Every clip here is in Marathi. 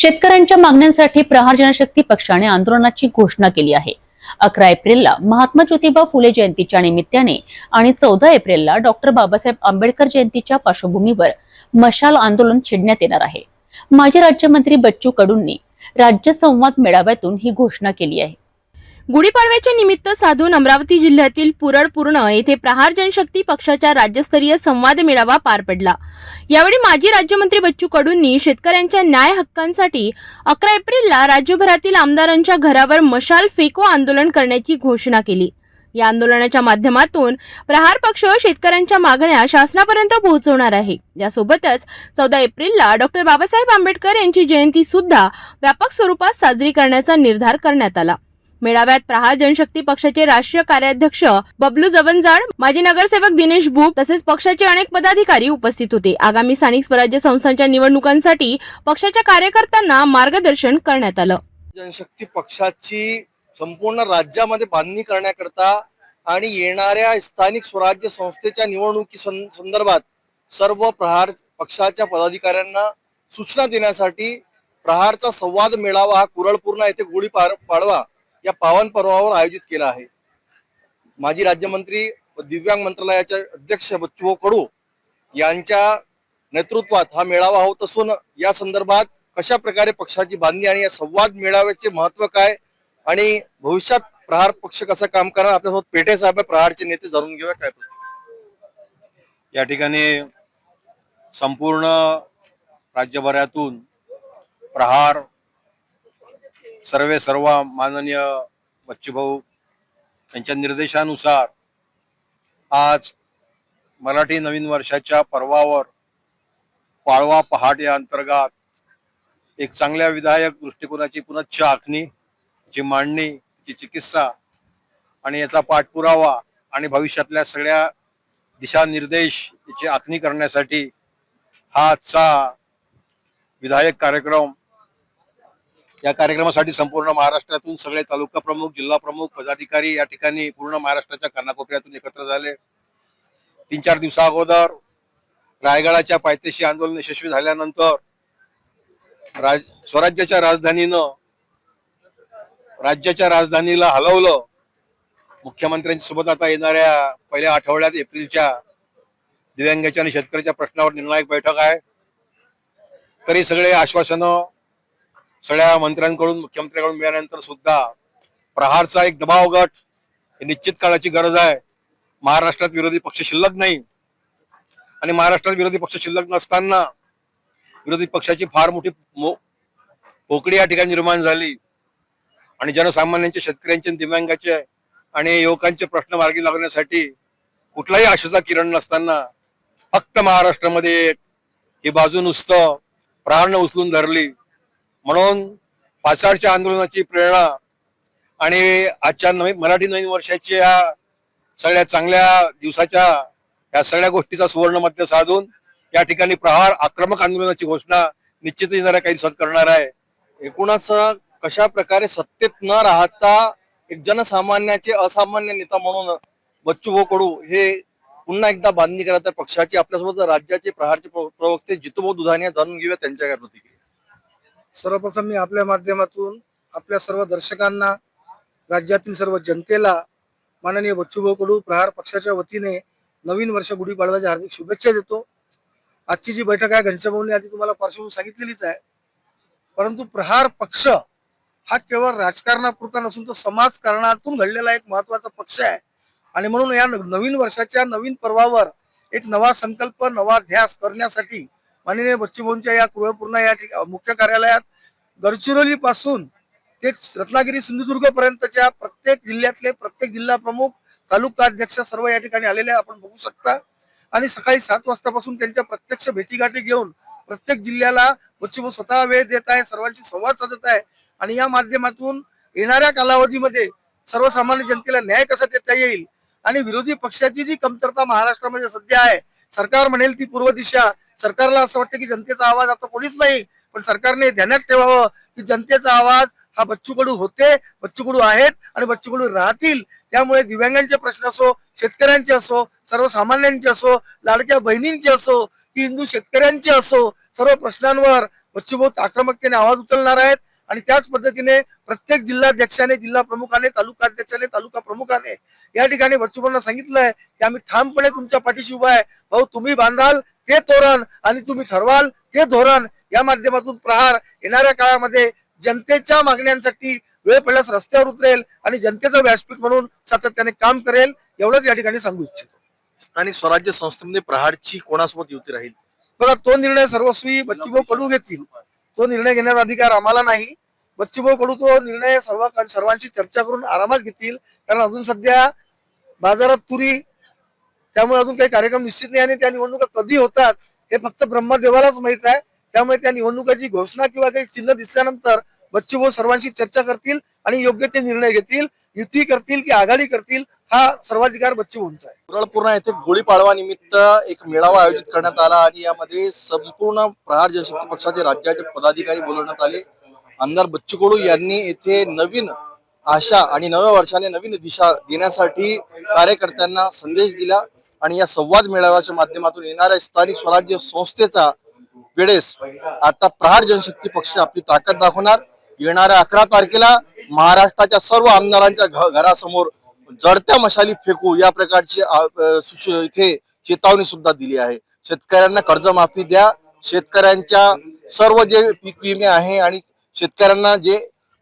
शेतकऱ्यांच्या मागण्यांसाठी प्रहार जनशक्ती पक्षाने आंदोलनाची घोषणा केली आहे. अकरा एप्रिलला महात्मा ज्योतिबा फुले जयंतीच्या निमित्ताने आणि चौदा एप्रिलला डॉक्टर बाबासाहेब आंबेडकर जयंतीच्या पार्श्वभूमीवर मशाल आंदोलन छेडण्यात येणार आहे. माजी राज्यमंत्री बच्चू कडूंनी राज्य संवाद मेळाव्यातून ही घोषणा केली आहे. गुढीपाडव्याच्या निमित्त साधून अमरावती जिल्ह्यातील पुरळ पूर्ण येथे प्रहार जनशक्ती पक्षाच्या राज्यस्तरीय संवाद मेळावा पार पडला. यावेळी माजी राज्यमंत्री बच्चू कडूंनी शेतकऱ्यांच्या न्याय हक्कांसाठी अकरा एप्रिलला राज्यभरातील आमदारांच्या घरावर मशाल फेको आंदोलन करण्याची घोषणा केली. या आंदोलनाच्या माध्यमातून प्रहार पक्ष शेतकऱ्यांच्या मागण्या शासनापर्यंत पोहोचवणार आहे. यासोबतच चौदा एप्रिलला डॉक्टर बाबासाहेब आंबेडकर यांची जयंती सुद्धा व्यापक स्वरूपात साजरी करण्याचा निर्धार करण्यात आला. मेळाव्यात प्रहार जनशक्ती पक्षाचे राष्ट्रीय कार्याध्यक्ष बबलू जवनजाड माजी नगरसेवक दिनेश भूप तसेच पक्षाचे अनेक पदाधिकारी उपस्थित होते. आगामी स्थानिक स्वराज्य संस्थांच्या निवडणुकांसाठी पक्षाच्या कार्यकर्त्यांना मार्गदर्शन करण्यात आलं. जनशक्ती पक्षाची संपूर्ण राज्यामध्ये बांधणी करण्याकरता आणि येणाऱ्या स्थानिक स्वराज्य संस्थेच्या निवडणुकी सं- संदर्भात सर्व प्रहार पक्षाच्या पदाधिकाऱ्यांना सूचना देण्यासाठी प्रहारचा संवाद मेळावा हा कुरळपूर्णा येथे गुढी पार- पाडवा. या पावन पर्वावर आयोजित केला आहे. माजी राज्यमंत्री दिव्यांग मंत्रालयाचे अध्यक्ष बच्चू कडू यांच्या नेतृत्वात हा मेळावा होत असून या संदर्भात कशा प्रकारे पक्षाची बांधणी आणि या संवाद मेळाव्याचे महत्त्व काय आणि भविष्यात प्रहार पक्ष कसं काम करणार आपल्यासोबत पेठे साहेब प्रहारचे नेते जाणून घेऊया काय या ठिकाणी संपूर्ण राज्यभरातून प्रहार सर्वे सर्व माननीय बच्चूभाऊ यांच्या निर्देशानुसार आज मराठी नवीन वर्षाच्या पर्वावर पाळवा पहाट या अंतर्गत एक चांगल्या विधायक दृष्टिकोनाची पुनच्च आखणी ची मांडणी जी चिकित्सा आणि याचा पाठपुरावा आणि भविष्यातल्या सगळ्या दिशानिर्देश याची आखणी करण्यासाठी हा आजचा विधायक कार्यक्रम या कार्यक्रमासाठी संपूर्ण महाराष्ट्रातून सगळे तालुका प्रमुख जिल्हा प्रमुख पदाधिकारी या ठिकाणी पूर्ण महाराष्ट्राच्या कानाकोपऱ्यातून एकत्र झाले. तीन चार दिवसा अगोदर रायगडाच्या पायथ्याशी आंदोलन यशस्वी झाल्यानंतर राज स्वराज्याच्या राजधानीनं राज्याच्या राजधानीला हलवलं. मुख्यमंत्र्यांच्या सोबत आता येणाऱ्या पहिल्या आठवड्यात एप्रिलच्या दिव्यांगाच्या आणि शेतकऱ्याच्या प्रश्नावर निर्णायक बैठक आहे. तरी सगळे आश्वासनं सगळ्या मंत्र्यांकडून मुख्यमंत्र्यांकडून मिळाल्यानंतर सुद्धा प्रहारचा एक दबाव गट हे निश्चित काळाची गरज आहे. महाराष्ट्रात विरोधी पक्ष शिल्लक नाही. आणि महाराष्ट्रात विरोधी पक्ष शिल्लक नसताना विरोधी पक्षाची फार मोठी मो- पोकळी या ठिकाणी निर्माण झाली. आणि जनसामान्यांचे शेतकऱ्यांचे दिव्यांगाचे आणि युवकांचे प्रश्न मार्गी लागण्यासाठी कुठलाही आशेचा किरण नसताना फक्त महाराष्ट्रामध्ये ही बाजू नुसतं प्राण उचलून धरली. म्हणून पाचाडच्या आंदोलनाची प्रेरणा आणि आजच्या नवीन मराठी नवीन वर्षाच्या या सगळ्या चांगल्या दिवसाच्या या सगळ्या गोष्टीचा सुवर्ण मध्य साधून या ठिकाणी प्रहार आक्रमक आंदोलनाची घोषणा निश्चित येणाऱ्या काही दिवसात करणार आहे. एकूणच कशा प्रकारे सत्तेत न राहता एक जनसामान्याचे असामान्य नेता म्हणून बच्चू भाऊ कडू हे पुन्हा एकदा बांधणी करत आहे पक्षाची आपल्यासोबत राज्याचे प्रहारचे प्रवक्ते जितूभाऊ दुधाने जाणून घेऊया त्यांच्या काय प्रतिक्रिया सर्वप्रथम मी आपल्या माध्यमातून आपल्या सर्व दर्शकांना राज्यातील सर्व जनतेला माननीय बच्चूभाऊ कडू प्रहार पक्षाच्या वतीने नवीन वर्ष गुढीपाडव्याच्या हार्दिक शुभेच्छा देतो. आजची जी बैठक आहे घनश्याभाऊने आधी तुम्हाला पार्श्वभूमी सांगितलेलीच आहे. परंतु प्रहार पक्ष हा केवळ राजकारणापुरता नसून तो समाजकारणातून घडलेला एक महत्त्वाचा पक्ष आहे. आणि म्हणून या न- नवीन वर्षाच्या नवीन पर्वावर एक नवा संकल्प नवा ध्यास करण्यासाठी माननीय बच्चूभाऊंच्या या कुळपूर्ण या मुख्य कार्यालयात गडचिरोली पासून ते रत्नागिरी सिंधुदुर्ग पर्यंतच्या प्रत्येक जिल्ह्यातले प्रत्येक जिल्हा प्रमुख तालुका अध्यक्ष सर्व या ठिकाणी आलेले आपण बघू शकता. आणि सकाळी सात वाजतापासून त्यांच्या प्रत्यक्ष भेटीगाठी घेऊन प्रत्येक जिल्ह्याला बच्चूभाऊ स्वतः वेळ देत आहे सर्वांशी संवाद साधत आहे. आणि या माध्यमातून येणाऱ्या कालावधीमध्ये सर्वसामान्य जनतेला न्याय कसा देता येईल? आणि विरोधी पक्षाची जी कमतरता महाराष्ट्रामध्ये सध्या आहे सरकार म्हणेल ती पूर्व दिशा. सरकारला असं वाटतं की जनतेचा आवाज आता कोणीच नाही पण सरकारने ध्यानात ठेवावं की जनतेचा आवाज हा बच्चू कडू होते बच्चू कडू आहेत आणि बच्चू कडू राहतील. त्यामुळे दिव्यांगांचे प्रश्न असो शेतकऱ्यांचे असो सर्वसामान्यांचे असो लाडक्या बहिणींचे असो की हिंदू शेतकऱ्यांचे असो सर्व प्रश्नांवर बच्चूभाऊ आक्रमकतेने आवाज उचलणार आहेत. आणि त्याच पद्धतीने प्रत्येक जिल्हाध्यक्षाने जिल्हा प्रमुखाने तालुका अध्यक्षाने तालुका प्रमुखाने या ठिकाणी बच्चूभाऊंना सांगितलंय की आम्ही ठामपणे तुमच्या पाठीशी उभा आहे. भाऊ तुम्ही बांधाल ते तोरण आणि तुम्ही ठरवाल ते धोरण या माध्यमातून प्रहार येणाऱ्या काळामध्ये जनतेच्या मागण्यांसाठी वेळ पडल्यास रस्त्यावर उतरेल आणि जनतेचं व्यासपीठ म्हणून सातत्याने काम करेल एवढंच या ठिकाणी सांगू इच्छितो. स्थानिक स्वराज्य संस्थेमध्ये प्रहारची कोणासोबत युती राहील? बघा तो निर्णय सर्वस्वी बच्चूभाऊ कडू घेतील. तो निर्णय घेण्याचा अधिकार आम्हाला नाही. बच्चूभाऊ कडू तो निर्णय सर्व सर्वांशी चर्चा करून आरामात घेतील. कारण अजून सध्या बाजारात तुरी त्यामुळे अजून काही कार्यक्रम निश्चित नाही आणि त्या निवडणुका कधी होतात हे फक्त ब्रह्मदेवालाच माहीत आहे. त्यामुळे त्या निवडणुकाची घोषणा किंवा काही चिन्ह दिसल्यानंतर बच्चूभाऊ सर्वांशी चर्चा करतील आणि योग्य ते निर्णय घेतील युती करतील की आघाडी करतील हा सर्वाधिकार बच्चूभाऊंचा आहे. पुरळपूर्णा येथे गुढीपाडवा निमित्त एक मेळावा आयोजित करण्यात आला आणि यामध्ये संपूर्ण प्रहार जनशक्ती पक्षाचे राज्याचे पदाधिकारी बोलवण्यात आले. आमदार बच्चू कडू यांनी येथे नवीन आशा आणि नव्या वर्षाने नवीन दिशा देण्यासाठी कार्यकर्त्यांना संदेश दिला आणि या संवाद मेळाव्याच्या माध्यमातून येणाऱ्या स्थानिक स्वराज्य संस्थेचा वेळेस आता प्रहार जनशक्ती पक्ष आपली ताकद दाखवणार. येणाऱ्या अकरा तारखेला महाराष्ट्राच्या सर्व आमदारांच्या घ- घरासमोर जडत्या मशाली फेकू या प्रकारची इथे चेतावणी सुद्धा दिली आहे. शेतकऱ्यांना कर्जमाफी द्या. शेतकऱ्यांच्या सर्व जे पीक विमे आहे आणि शेतकऱ्यांना जे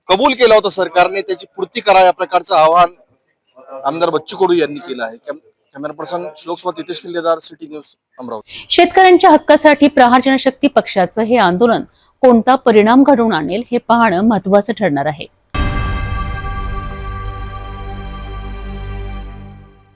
कबूल केलं होतं सरकारने त्याची पूर्ती करा या प्रकारचं आवाहन आमदार बच्चू कडू यांनी केलं आहे. कॅमेरा पर्सन श्लोकसोबत नितेश किल्लेदार सिटी न्यूज अमरावती. शेतकऱ्यांच्या हक्कासाठी प्रहार जनशक्ती पक्षाचं हे आंदोलन कोणता परिणाम घडवून आणेल हे पाहणं महत्वाचं ठरणार आहे.